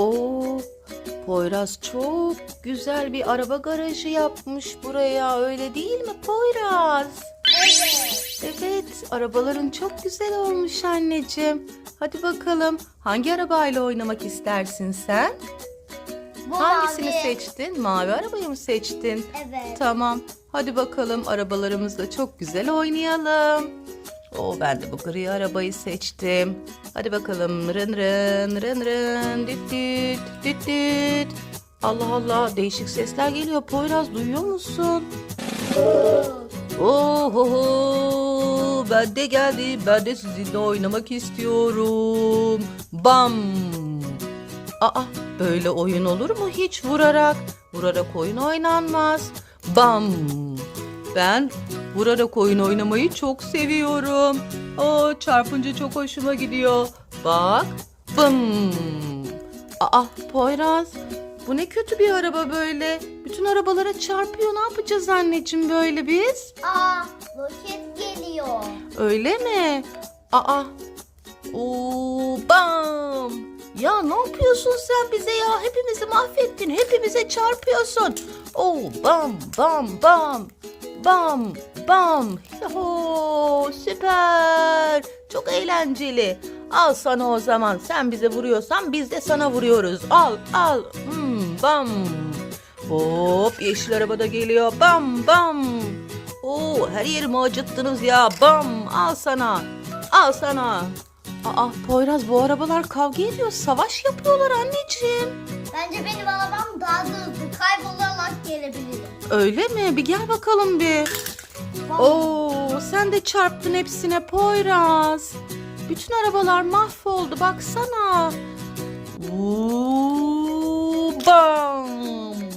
Oo, Poyraz çok güzel bir araba garajı yapmış buraya öyle değil mi Poyraz? Evet. Evet, arabaların çok güzel olmuş anneciğim. Hadi bakalım, hangi arabayla oynamak istersin sen? Bu Hangisini mavi. seçtin? Mavi arabayı mı seçtin? Evet. Tamam, hadi bakalım arabalarımızla çok güzel oynayalım. Oo, ben de bu gri arabayı seçtim. Hadi bakalım, rın rın rın rın, düt düt düt düt. Allah Allah, değişik sesler geliyor. Poyraz duyuyor musun? Oho, ben de geldim. Ben de sizinle oynamak istiyorum. Bam. Aa, böyle oyun olur mu hiç vurarak? Vurarak oyun oynanmaz. Bam. Ben vurarak oyun oynamayı çok seviyorum. O çarpınca çok hoşuma gidiyor. Bak. Bım. Aa, Poyraz. Bu ne kötü bir araba böyle. Bütün arabalara çarpıyor. Ne yapacağız anneciğim böyle biz? Aa, roket geliyor. Öyle mi? Aa. Oo, bam. Ya ne yapıyorsun sen bize ya? Hepimizi mahvettin. Hepimize çarpıyorsun. Oo, bam bam bam. Bam bam. Yaho, süper. Çok eğlenceli. Al sana o zaman. Sen bize vuruyorsan biz de sana vuruyoruz. Al al. Hmm, bam. Hop yeşil araba da geliyor. Bam bam. Oo her yerimi acıttınız ya. Bam al sana. Al sana. Aa Poyraz bu arabalar kavga ediyor. Savaş yapıyorlar anneciğim. Bence benim arabam daha da hızlı. Öyle mi? Bir gel bakalım bir. Oo sen de çarptın hepsine Poyraz. Bütün arabalar mahvoldu baksana. Oo, bam.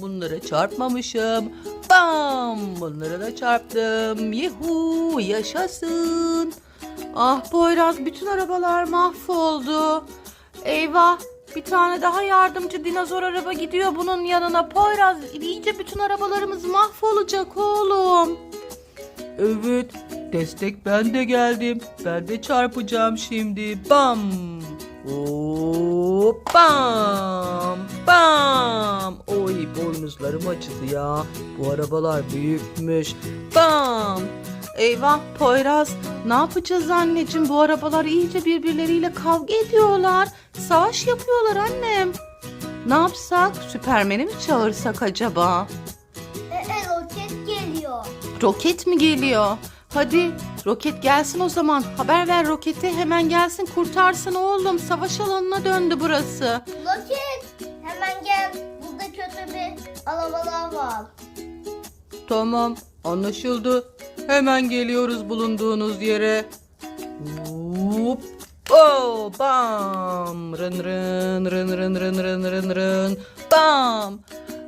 Bunlara çarpmamışım. Bam. Bunlara da çarptım. Yuhu yaşasın. Ah Poyraz bütün arabalar mahvoldu. Eyvah bir tane daha yardımcı dinozor araba gidiyor bunun yanına. Poyraz iyice bütün arabalarımız mahvolacak oğlum. Evet, destek ben de geldim. Ben de çarpacağım şimdi. Bam! Hop, bam! Bam! Oy boynuzlarım acıdı ya. Bu arabalar büyükmüş. Bam! Eyvah Poyraz ne yapacağız anneciğim bu arabalar iyice birbirleriyle kavga ediyorlar. Savaş yapıyorlar annem. Ne yapsak Süpermen'i mi çağırsak acaba? E, e, roket geliyor. Roket mi geliyor? Hadi roket gelsin o zaman. Haber ver rokete hemen gelsin kurtarsın oğlum. Savaş alanına döndü burası. Roket hemen gel. Burada kötü bir arabalar var. Tamam anlaşıldı. Hemen geliyoruz bulunduğunuz yere. Hop. Oh, bam. Rın rın rın rın rın rın rın rın. Bam.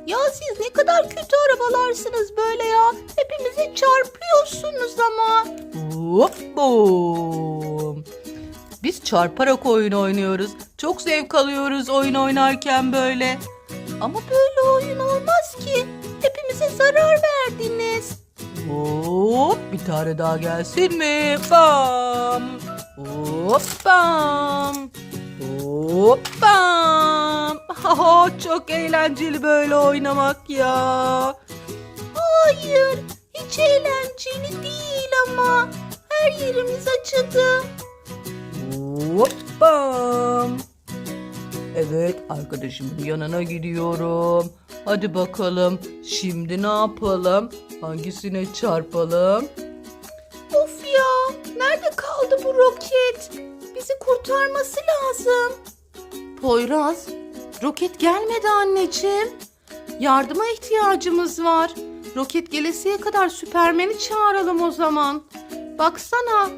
Ya siz ne kadar kötü arabalarsınız böyle ya. Hepimizi çarpıyorsunuz ama. Hop bom. Biz çarparak oyun oynuyoruz. Çok zevk alıyoruz oyun oynarken böyle. Ama böyle oyun olmaz ki. Hepimize zarar verdiniz. Hop bir tane daha gelsin mi? Bam. Hop bam. Hop bam. Çok eğlenceli böyle oynamak ya. Hayır hiç eğlenceli değil ama. Her yerimiz acıdı. Hop bam. Evet arkadaşımın yanına gidiyorum. Hadi bakalım şimdi ne yapalım? Hangisine çarpalım? Roket? Bizi kurtarması lazım. Poyraz roket gelmedi anneciğim. Yardıma ihtiyacımız var. Roket gelesiye kadar Süpermen'i çağıralım o zaman. Baksana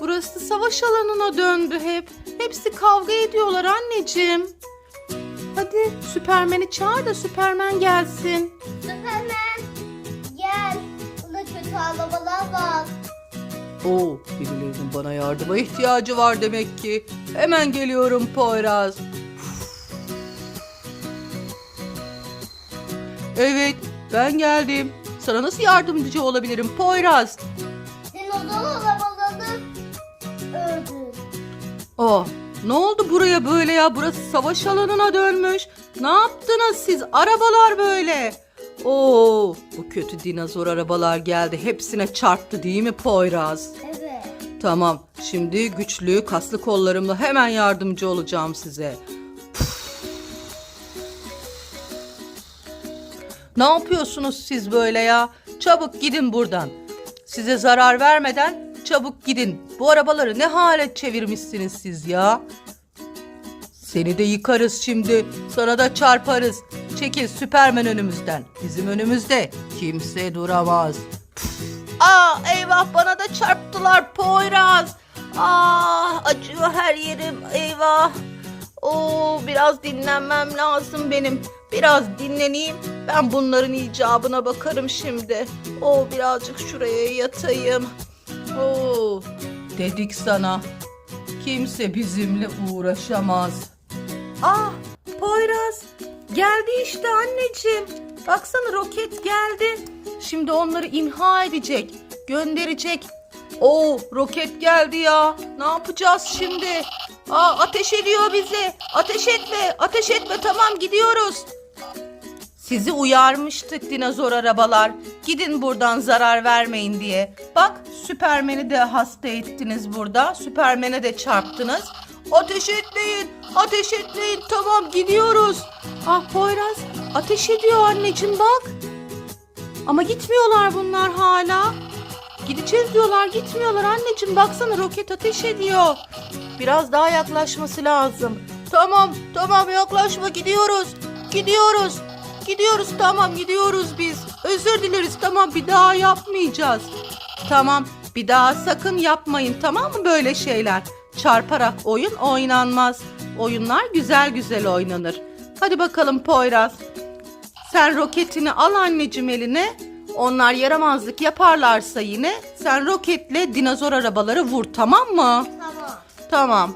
burası savaş alanına döndü hep. Hepsi kavga ediyorlar anneciğim. Hadi Süpermen'i çağır da Süpermen gelsin. Süpermen gel. Burada kötü arabalar var. Oo, birilerinin bana yardıma ihtiyacı var demek ki. Hemen geliyorum Poyraz. Evet, ben geldim. Sana nasıl yardımcı olabilirim Poyraz? Dinozor arabaları öldü. Oh, Ne oldu buraya böyle ya? Burası savaş alanına dönmüş. Ne yaptınız siz? Arabalar böyle. Oo, bu kötü dinozor arabalar geldi. Hepsine çarptı değil mi Poyraz? Evet. Tamam. Şimdi güçlü, kaslı kollarımla hemen yardımcı olacağım size. Ne yapıyorsunuz siz böyle ya? Çabuk gidin buradan. Size zarar vermeden çabuk gidin. Bu arabaları ne hale çevirmişsiniz siz ya? Seni de yıkarız şimdi. Sana da çarparız. Çekil Süpermen önümüzden. Bizim önümüzde kimse duramaz. Aa eyvah bana da çarptılar Poyraz. Aa acıyor her yerim eyvah. Oo biraz dinlenmem lazım benim. Biraz dinleneyim. Ben bunların icabına bakarım şimdi. Oo birazcık şuraya yatayım. Oo dedik sana. Kimse bizimle uğraşamaz. Ah Poyraz geldi işte anneciğim. Baksana roket geldi. Şimdi onları imha edecek, gönderecek. Oo roket geldi ya. Ne yapacağız şimdi? Aa ateş ediyor bizi. Ateş etme, ateş etme. Tamam gidiyoruz. Sizi uyarmıştık dinozor arabalar. Gidin buradan zarar vermeyin diye. Bak Süpermen'i de hasta ettiniz burada. Süpermen'e de çarptınız. Ateş etmeyin, ateş etmeyin. Tamam gidiyoruz. Ah Poyraz ateş ediyor anneciğim bak. Ama gitmiyorlar bunlar hala. Gideceğiz diyorlar gitmiyorlar anneciğim baksana roket ateş ediyor. Biraz daha yaklaşması lazım. Tamam tamam yaklaşma gidiyoruz. Gidiyoruz. Gidiyoruz tamam gidiyoruz biz. Özür dileriz tamam bir daha yapmayacağız. Tamam bir daha sakın yapmayın tamam mı böyle şeyler? Çarparak oyun oynanmaz. Oyunlar güzel güzel oynanır. Hadi bakalım Poyraz. Sen roketini al anneciğim eline. Onlar yaramazlık yaparlarsa yine sen roketle dinozor arabaları vur tamam mı? Tamam. Tamam.